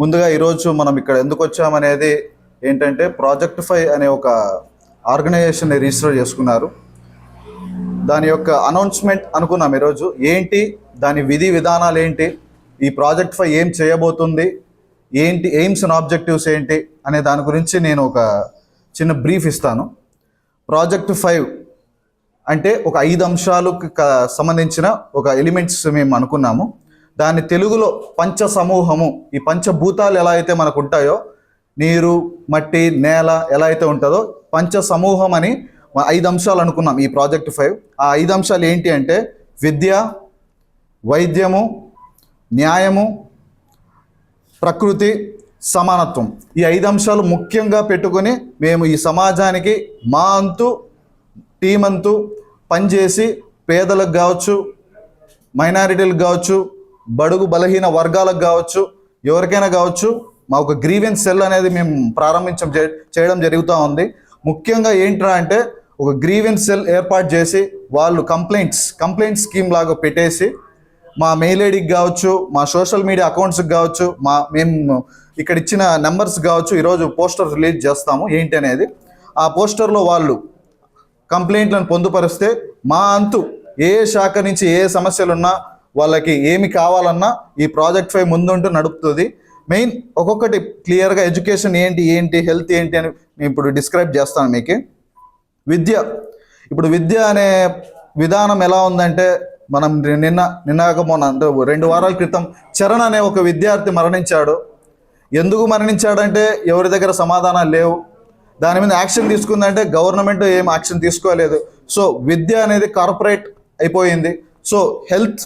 ముందుగా ఈరోజు మనం ఇక్కడ ఎందుకు వచ్చామనేది ఏంటంటే ప్రాజెక్ట్ ఫైవ్ అనే ఒక ఆర్గనైజేషన్ని రిజిస్టర్ చేసుకున్నారు. దాని యొక్క అనౌన్స్మెంట్ అనుకున్నాం ఈరోజు. ఏంటి? దాని విధి విధానాలు ఏంటి? ఈ ప్రాజెక్ట్ ఫైవ్ ఏం చేయబోతుంది? ఏంటి? ఎయిమ్స్ అండ్ ఆబ్జెక్టివ్స్ ఏంటి? అనే దాని గురించి నేను ఒక చిన్న బ్రీఫ్ ఇస్తాను. ప్రాజెక్ట్ ఫైవ్ అంటే ఒక ఐదు అంశాలకు సంబంధించిన ఒక ఎలిమెంట్స్ మేము అనుకున్నాము. దాన్ని తెలుగులో పంచ సమూహము ఈ పంచభూతాలు ఎలా అయితే మనకు ఉంటాయో నీరు మట్టి నేల ఎలా అయితే ఉంటుందో పంచ సమూహం అని ఐదు అంశాలు అనుకున్నాం ఈ ప్రాజెక్ట్ ఫైవ్. ఆ ఐదు అంశాలు ఏంటి అంటే విద్య వైద్యము న్యాయము ప్రకృతి సమానత్వం. ఈ ఐదు అంశాలు ముఖ్యంగా పెట్టుకొని మేము ఈ సమాజానికి మా అంతు టీం అంతు పనిచేసి పేదలకు కావచ్చు మైనారిటీలకు కావచ్చు బడుగు బలహీన వర్గాలకు కావచ్చు ఎవరికైనా కావచ్చు మా ఒక గ్రీవెన్స్ సెల్ అనేది మేము ప్రారంభించం చేయడం జరుగుతూ ఉంది. ముఖ్యంగా ఏంట్రా అంటే ఒక గ్రీవెన్స్ సెల్ ఏర్పాటు చేసి వాళ్ళు కంప్లైంట్స్ కంప్లైంట్ స్కీమ్ లాగా పెట్టేసి మా మెయిల్ ఐడికి కావచ్చు మా సోషల్ మీడియా అకౌంట్స్కి కావచ్చు మా మేము ఇక్కడ ఇచ్చిన నెంబర్స్ కావచ్చు ఈరోజు పోస్టర్ రిలీజ్ చేస్తాము. ఏంటి అనేది ఆ పోస్టర్లో వాళ్ళు కంప్లైంట్లను పొందుపరిస్తే మా అంతు ఏ శాఖ నుంచి ఏ సమస్యలు ఉన్నా వాళ్ళకి ఏమి కావాలన్నా ఈ ప్రాజెక్ట్ ఫైవ్ ముందుంటూ నడుపుతుంది. మెయిన్ ఒక్కొక్కటి క్లియర్గా ఎడ్యుకేషన్ ఏంటి ఏంటి హెల్త్ ఏంటి అని నేను ఇప్పుడు డిస్క్రైబ్ చేస్తాను మీకు. విద్య ఇప్పుడు విద్య అనే విధానం ఎలా ఉందంటే మనం నిన్న నిన్నాక మొన్న అంటే రెండు వారాల క్రితం చరణ్ అనే ఒక విద్యార్థి మరణించాడు. ఎందుకు మరణించాడంటే ఎవరి దగ్గర సమాధానాలు లేవు. దాని మీద యాక్షన్ తీసుకుందంటే గవర్నమెంట్ ఏం యాక్షన్ తీసుకోలేదు. సో విద్య అనేది కార్పొరేట్ అయిపోయింది. సో హెల్త్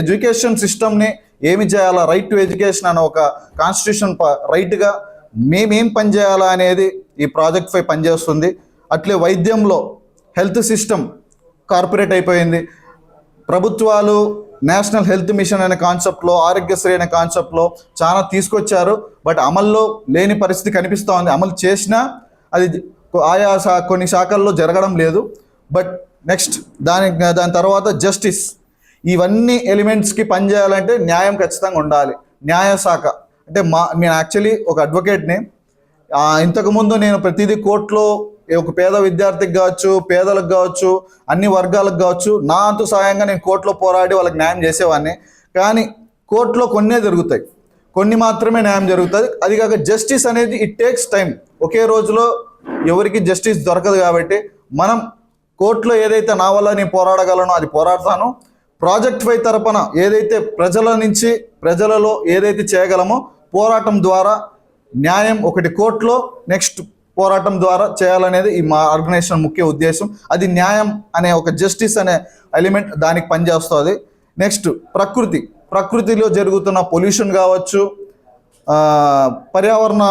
ఎడ్యుకేషన్ సిస్టమ్ని ఏమి చేయాలా రైట్ టు ఎడ్యుకేషన్ అనే ఒక కాన్స్టిట్యూషన్ రైట్గా మేమేం పని చేయాలా అనేది ఈ ప్రాజెక్ట్పై పనిచేస్తుంది. అట్లే వైద్యంలో హెల్త్ సిస్టమ్ కార్పొరేట్ అయిపోయింది. ప్రభుత్వాలు నేషనల్ హెల్త్ మిషన్ అనే కాన్సెప్ట్లో ఆరోగ్యశ్రీ అనే కాన్సెప్ట్లో చాలా తీసుకొచ్చారు. బట్ అమల్లో లేని పరిస్థితి కనిపిస్తూ ఉంది. అమలు చేసినా అది ఆయా కొన్ని శాఖల్లో జరగడం లేదు. బట్ నెక్స్ట్ దాని దాని తర్వాత జస్టిస్ ఇవన్నీ ఎలిమెంట్స్కి పనిచేయాలంటే న్యాయం ఖచ్చితంగా ఉండాలి. న్యాయ శాఖ. అంటే మా నేను యాక్చువల్లీ ఒక అడ్వకేట్ని. ఇంతకుముందు నేను ప్రతిదీ కోర్టులో ఒక పేద విద్యార్థికి కావచ్చు పేదలకు కావచ్చు అన్ని వర్గాలకు కావచ్చు నా అంతు సాయంగా నేను కోర్టులో పోరాడి వాళ్ళకి న్యాయం చేసేవాడిని. కానీ కోర్టులో కొన్నే జరుగుతాయి. కొన్ని మాత్రమే న్యాయం జరుగుతుంది అది కాక జస్టిస్ అనేది ఇట్ టేక్స్ టైం ఒకే రోజులో ఎవరికి జస్టిస్ దొరకదు కాబట్టి మనం కోర్టులో ఏదైతే నా వల్ల నేను పోరాడగలనో అది పోరాడతాను. ప్రాజెక్ట్ వై తరపున ఏదైతే ప్రజల నుంచి ప్రజలలో ఏదైతే చేయగలమో పోరాటం ద్వారా న్యాయం ఒకటి కోర్టులో నెక్స్ట్ పోరాటం ద్వారా చేయాలనేది ఈ మా ఆర్గనైజేషన్ ముఖ్య ఉద్దేశం. అది న్యాయం అనే ఒక జస్టిస్ అనే ఎలిమెంట్ దానికి పనిచేస్తుంది. నెక్స్ట్ ప్రకృతి. ప్రకృతిలో జరుగుతున్న పొల్యూషన్ కావచ్చు పర్యావరణ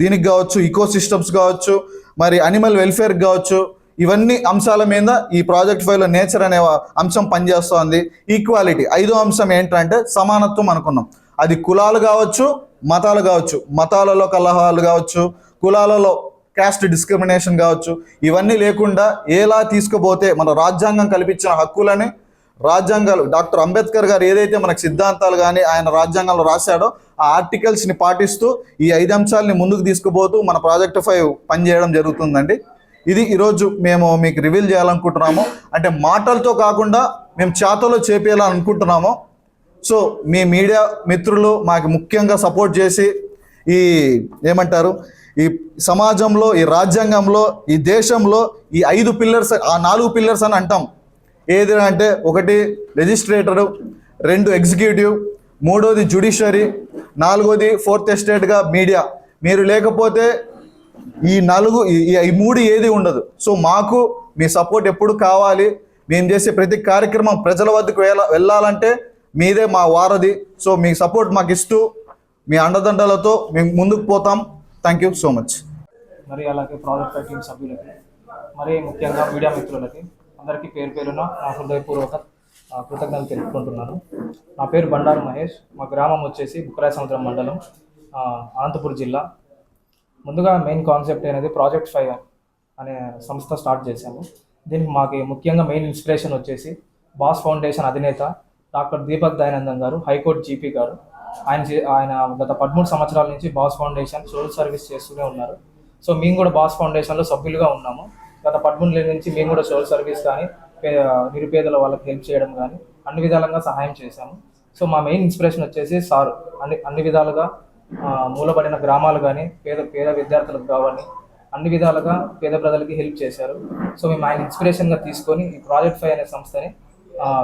దీనికి కావచ్చు ఈకో సిస్టమ్స్ కావచ్చు మరి అనిమల్ వెల్ఫేర్ కావచ్చు ఇవన్నీ అంశాల మీద ఈ ప్రాజెక్ట్ ఫైవ్లో నేచర్ అనే అంశం పనిచేస్తోంది. ఈక్వాలిటీ ఐదో అంశం ఏంటంటే సమానత్వం అనుకున్నాం. అది కులాలు కావచ్చు మతాలు కావచ్చు. మతాలలో కలహాలు కావచ్చు కులాలలో క్యాస్ట్ డిస్క్రిమినేషన్ కావచ్చు. ఇవన్నీ లేకుండా ఎలా తీసుకుపోతే మన రాజ్యాంగం కల్పించిన హక్కులని రాజ్యాంగాలు డాక్టర్ అంబేద్కర్ గారు ఏదైతే మనకు సిద్ధాంతాలు కానీ ఆయన రాజ్యాంగంలో రాశాడో ఆ ఆర్టికల్స్ని పాటిస్తూ ఈ ఐదు అంశాలని ముందుకు తీసుకుపోతూ మన ప్రాజెక్ట్ ఫైవ్ పనిచేయడం జరుగుతుందండి. ఇది ఈరోజు మేము మీకు రివీల్ చేయాలనుకుంటున్నాము. అంటే మాటలతో కాకుండా మేము చేతలో చేపేయాలనుకుంటున్నాము. సో మీ మీడియా మిత్రులు మాకు ముఖ్యంగా సపోర్ట్ చేసి ఈ ఏమంటారు? ఈ సమాజంలో ఈ రాజ్యాంగంలో ఈ దేశంలో ఈ ఐదు పిల్లర్స్ ఆ నాలుగు పిల్లర్స్ అని అంటాం. ఏది అంటే ఒకటి లెజిస్ట్రేటరు రెండు ఎగ్జిక్యూటివ్ మూడోది జుడిషియరీ నాలుగోది ఫోర్త్ ఎస్టేట్గా మీడియా మీరు లేకపోతే ఈ నలుగు ఈ- ఈ మూడు ఏది ఉండదు. సో మాకు మీ సపోర్ట్ ఎప్పుడు కావాలి? మేము చేసే ప్రతి కార్యక్రమం ప్రజల వద్దకు వెళ్ళాలంటే మీదే మా వారధి. సో మీ సపోర్ట్ మాకు ఇస్తూ మీ అండదండలతో మేము ముందుకు పోతాం. థ్యాంక్ యూ సో మచ్ మరి అలాగే ప్రాజెక్ట్ టీం సభ్యులకి మరి ముఖ్యంగా మీడియా మిత్రులకి అందరికీ పేరు పేరున నా హృదయపూర్వక కృతజ్ఞతలు తెలుపుకుంటున్నాను. నా పేరు బండారు మహేష్. మా గ్రామం వచ్చేసి బుక్రాయ సముద్రం మండలం అనంతపురం జిల్లా. ముందుగా మెయిన్ కాన్సెప్ట్ అనేది ప్రాజెక్ట్ ఫైవ్ అనే సంస్థ స్టార్ట్ చేశాము. దీనికి మాకు ముఖ్యంగా మెయిన్ ఇన్స్పిరేషన్ వచ్చేసి బాస్ ఫౌండేషన్ అధినేత doctor Deepak Dayanandan garu high court GP గారు. ఆయన ఆయన గత పదమూడు సంవత్సరాల నుంచి బాస్ ఫౌండేషన్ సోషల్ సర్వీస్ చేస్తూనే ఉన్నారు. సో మేము కూడా బాస్ ఫౌండేషన్లో సభ్యులుగా ఉన్నాము. గత పదమూడు నుంచి మేము కూడా సోషల్ సర్వీస్ కానీ పే- నిరుపేదల వాళ్ళకి హెల్ప్ చేయడం కానీ అన్ని విధాలుగా సహాయం చేశాము. సో మా మెయిన్ ఇన్స్పిరేషన్ వచ్చేసి సార్. అన్ని అన్ని విధాలుగా మూలబడిన గ్రామాలు కానీ పేద పేద విద్యార్థులకు కావాలి అన్ని విధాలుగా పేద ప్రజలకి హెల్ప్ చేశారు. సో మేము ఆయన ఇన్స్పిరేషన్గా తీసుకొని ఈ ప్రాజెక్ట్ ఫైవ్ అనే సంస్థని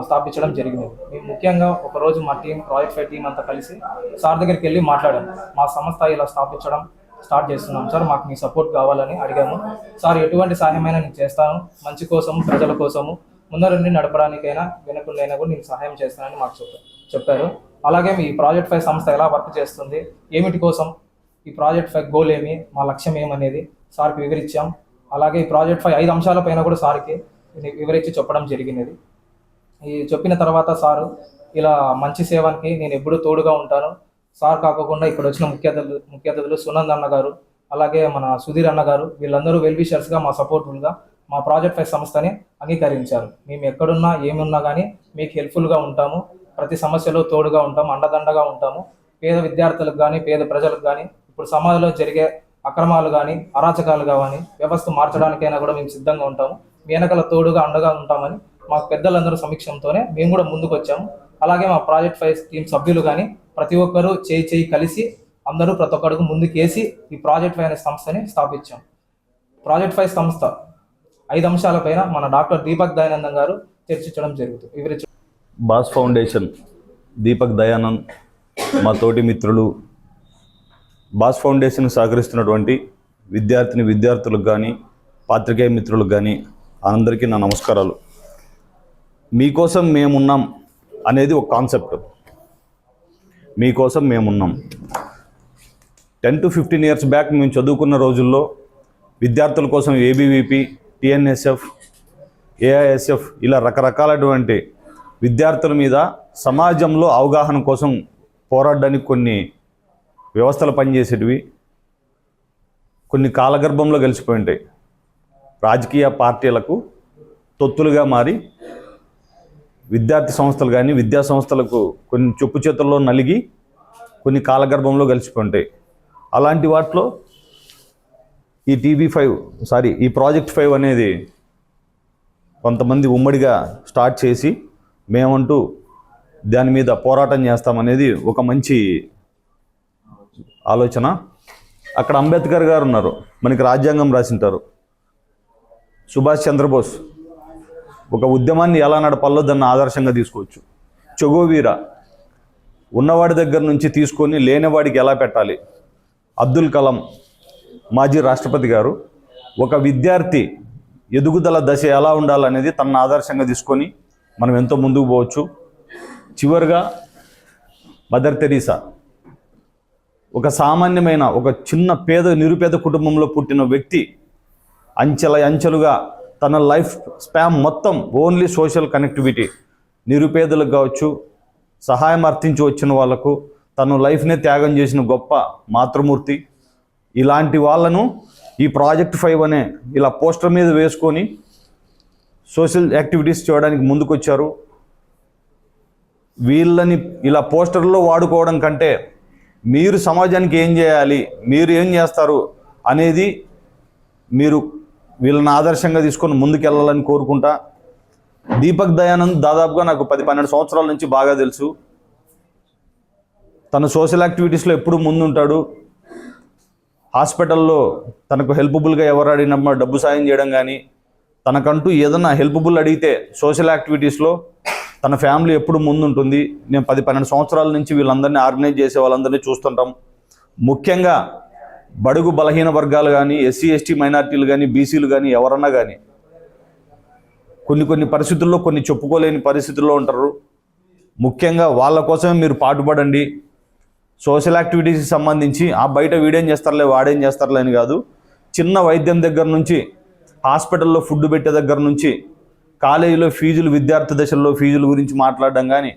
స్థాపించడం జరిగింది. మేము ముఖ్యంగా ఒకరోజు మా టీం ప్రాజెక్ట్ ఫైవ్ టీం అంతా కలిసి సార్ దగ్గరికి వెళ్ళి మాట్లాడాము మా సంస్థ ఇలా స్థాపించడం స్టార్ట్ చేస్తున్నాం. సార్ మాకు మీ సపోర్ట్ కావాలని అడిగాము. సార్ ఎటువంటి సహాయమైనా నేను చేస్తాను. మంచి కోసము ప్రజల కోసము ముందరుండి నడపడానికైనా వెనకుండైనా కూడా నేను సహాయం చేస్తానని మాకు చెప్పారు చెప్పారు. అలాగే మీ ప్రాజెక్ట్ ఫైవ్ సంస్థ ఎలా వర్క్ చేస్తుంది ఏమిటి కోసం ఈ ప్రాజెక్ట్ ఫైవ్ గోల్ ఏమి మా లక్ష్యం ఏమనేది సార్కి వివరించాం. అలాగే ఈ ప్రాజెక్ట్ ఫైవ్ ఐదు అంశాల పైన కూడా సార్కి వివరించి చెప్పడం జరిగినది. ఈ చెప్పిన తర్వాత సారు ఇలా మంచి సేవకి నేను ఎప్పుడూ తోడుగా ఉంటాను. సార్ కాకుండా ఇక్కడ వచ్చిన ముఖ్య అతిథులు ముఖ్య అతిథులు సునంద్ అన్న గారు అలాగే మన సుధీర్ అన్న గారు వీళ్ళందరూ వెల్విషర్స్గా మా సపోర్ట్ఫుల్గా మా ప్రాజెక్ట్ ఫైవ్ సంస్థని అంగీకరించారు. మేము ఎక్కడున్నా ఏమున్నా కానీ మీకు హెల్ప్ఫుల్గా ఉంటాము. ప్రతి సమస్యలో తోడుగా ఉంటాము అండదండగా ఉంటాము. పేద విద్యార్థులకు కానీ పేద ప్రజలకు కానీ ఇప్పుడు సమాజంలో జరిగే అక్రమాలు కానీ అరాచకాలు కానీ వ్యవస్థ మార్చడానికైనా కూడా మేము సిద్ధంగా ఉంటాము. మీ వెనకాల తోడుగా అండగా ఉంటామని మా పెద్దలందరూ సమీక్షంతోనే మేము కూడా ముందుకు వచ్చాము అలాగే మా ప్రాజెక్ట్ ఫైవ్ టీం సభ్యులు కానీ ప్రతి ఒక్కరూ చేయి చేయి కలిసి అందరూ ప్రతి ఒక్కరికి ముందుకేసి ఈ ప్రాజెక్ట్ ఫైవ్ అనే సంస్థని స్థాపించాం. ప్రాజెక్ట్ ఫైవ్ సంస్థ ఐదు అంశాలపైన మన డాక్టర్ దీపక్ దయానందం గారు చర్చించడం జరుగుతుంది. వివరించ బాస్ ఫౌండేషన్ దీపక్ దయానంద్ మా తోటి మిత్రులు బాస్ ఫౌండేషన్ సహకరిస్తున్నటువంటి విద్యార్థిని విద్యార్థులకు కానీ పాత్రికేయ మిత్రులకు కానీ అందరికీ నా నమస్కారాలు. మీకోసం మేమున్నాం అనేది ఒక కాన్సెప్ట్. మీకోసం మేమున్నాం. Ten to fifteen years back మేము చదువుకున్న రోజుల్లో విద్యార్థుల కోసం ఏబీవీపీ టిఎన్ఎస్ఎఫ్ ఏఐఎస్ఎఫ్ ఇలా రకరకాలటువంటి విద్యార్థుల మీద సమాజంలో అవగాహన కోసం పోరాడడానికి కొన్ని వ్యవస్థలు పనిచేసేటివి కొన్ని కాలగర్భంలో కలిసిపోయి ఉంటాయి. రాజకీయ పార్టీలకు తొత్తులుగా మారి విద్యార్థి సంస్థలు కానీ విద్యా సంస్థలకు కొన్ని చెప్పు చేతుల్లో నలిగి కొన్ని కాలగర్భంలో కలిసిపోయి ఉంటాయి. అలాంటి వాటిలో ఈ టీవీ ఫైవ్ సారీ ఈ ప్రాజెక్ట్ ఫైవ్ అనేది కొంతమంది ఉమ్మడిగా స్టార్ట్ చేసి మేమంటూ దాని మీద పోరాటం చేస్తామనేది ఒక మంచి ఆలోచన. అక్కడ అంబేద్కర్ గారు ఉన్నారు మనకి రాజ్యాంగం రాసింటారు. సుభాష్ చంద్రబోస్ ఒక ఉద్యమాన్ని ఎలా నడపాలో దాన్ని ఆదర్శంగా తీసుకోవచ్చు. చొగోవీర ఉన్నవాడి దగ్గర నుంచి తీసుకొని లేనివాడికి ఎలా పెట్టాలి? అబ్దుల్ కలాం మాజీ రాష్ట్రపతి గారు ఒక విద్యార్థి ఎదుగుదల దశ ఎలా ఉండాలనేది తన ఆదర్శంగా తీసుకొని మనం ఎంతో ముందుకు పోవచ్చు. చివరిగా మదర్ తెరీసా ఒక సామాన్యమైన ఒక చిన్న పేద నిరుపేద కుటుంబంలో పుట్టిన వ్యక్తి అంచెల అంచెలుగా తన లైఫ్ స్పామ్ మొత్తం ఓన్లీ సోషల్ కనెక్టివిటీ నిరుపేదలకు కావచ్చు సహాయం అర్థించి వచ్చిన వాళ్ళకు తను లైఫ్నే త్యాగం చేసిన గొప్ప మాతృమూర్తి. ఇలాంటి వాళ్ళను ఈ ప్రాజెక్ట్ ఫైవ్ అనే ఇలా పోస్టర్ మీద వేసుకొని సోషల్ యాక్టివిటీస్ చేయడానికి ముందుకొచ్చారు. వీళ్ళని ఇలా పోస్టర్లో వాడుకోవడం కంటే మీరు సమాజానికి ఏం చేయాలి మీరు ఏం చేస్తారు అనేది మీరు వీళ్ళని ఆదర్శంగా తీసుకొని ముందుకెళ్ళాలని కోరుకుంటా. దీపక్ దయానంద్ దాదాపుగా నాకు పది పన్నెండు సంవత్సరాల నుంచి బాగా తెలుసు. తన సోషల్ యాక్టివిటీస్లో ఎప్పుడు ముందుంటాడు. హాస్పిటల్లో తనకు హెల్ప్ఫుల్గా ఎవరు అడిగినమ్మ డబ్బు సాయం చేయడం కానీ తనకంటూ ఏదైనా హెల్ప్ఫుల్ అడిగితే సోషల్ యాక్టివిటీస్లో తన ఫ్యామిలీ ఎప్పుడు ముందుంటుంది. నేను పది పన్నెండు సంవత్సరాల నుంచి వీళ్ళందరినీ ఆర్గనైజ్ చేసే వాళ్ళందరినీ చూస్తుంటాం. ముఖ్యంగా బడుగు బలహీన వర్గాలు కానీ ఎస్సీ ఎస్టీ మైనార్టీలు కానీ బీసీలు కానీ ఎవరన్నా కానీ కొన్ని కొన్ని పరిస్థితుల్లో కొన్ని చెప్పుకోలేని పరిస్థితుల్లో ఉంటారు. ముఖ్యంగా వాళ్ళ కోసమే మీరు పాటుపడండి. సోషల్ యాక్టివిటీస్కి సంబంధించి ఆ బయట వీడేం చేస్తారులే వాడేం చేస్తారులే అని కాదు. చిన్న వైద్యం దగ్గర నుంచి హాస్పిటల్లో ఫుడ్ పెట్టే దగ్గర నుంచి కాలేజీలో ఫీజులు విద్యార్థి దశల్లో ఫీజుల గురించి మాట్లాడడం కానీ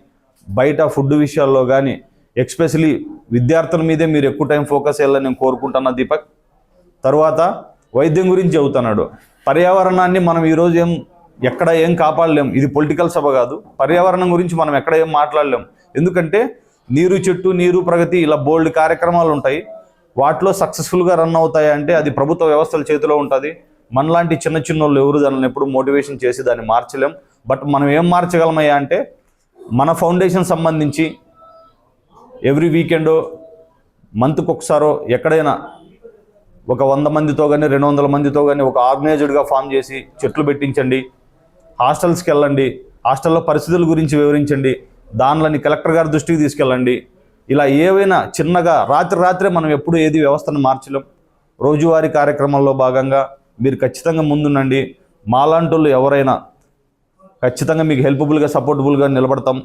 బయట ఫుడ్ విషయాల్లో కానీ ఎక్స్పెషలీ విద్యార్థుల మీదే మీరు ఎక్కువ టైం ఫోకస్ చేయాలని నేను కోరుకుంటున్నా దీపక్. తర్వాత వైద్యం గురించి చెబుతున్నాడు. పర్యావరణాన్ని మనం ఈరోజు ఏం ఎక్కడ ఏం కాపాడలేం. ఇది పొలిటికల్ సభ కాదు. పర్యావరణం గురించి మనం ఎక్కడ ఏం మాట్లాడలేం. ఎందుకంటే నీరు చెట్టు నీరు ప్రగతి ఇలా బోల్డ్ కార్యక్రమాలు ఉంటాయి. వాటిలో సక్సెస్ఫుల్గా రన్ అవుతాయి అంటే అది ప్రభుత్వ వ్యవస్థల చేతిలో ఉంటుంది. మనలాంటి చిన్న చిన్న వాళ్ళు ఎవరు దానిని ఎప్పుడు మోటివేషన్ చేసి దాన్ని మార్చలేం. బట్ మనం ఏం మార్చగలమయ్యా అంటే మన ఫౌండేషన్ సంబంధించి ఎవ్రీ వీకెండ్ మంత్కి ఒకసారో ఎక్కడైనా ఒక వంద మందితో కానీ రెండు వందల మందితో కానీ ఒక ఆర్గనైజ్డ్గా ఫామ్ చేసి చెట్లు పెట్టించండి. హాస్టల్స్కి వెళ్ళండి. హాస్టల్లో పరిస్థితుల గురించి వివరించండి. దానిలని కలెక్టర్ గారి దృష్టికి తీసుకెళ్ళండి. ఇలా ఏవైనా చిన్నగా రాత్రి రాత్రే మనం ఎప్పుడు ఏది వ్యవస్థను మార్చలేం. రోజువారీ కార్యక్రమాల్లో భాగంగా మీరు ఖచ్చితంగా ముందుండండి. మాలాంటి వాళ్ళు ఎవరైనా ఖచ్చితంగా మీకు హెల్ప్ఫుల్గా సపోర్టబుల్గా నిలబడతాం.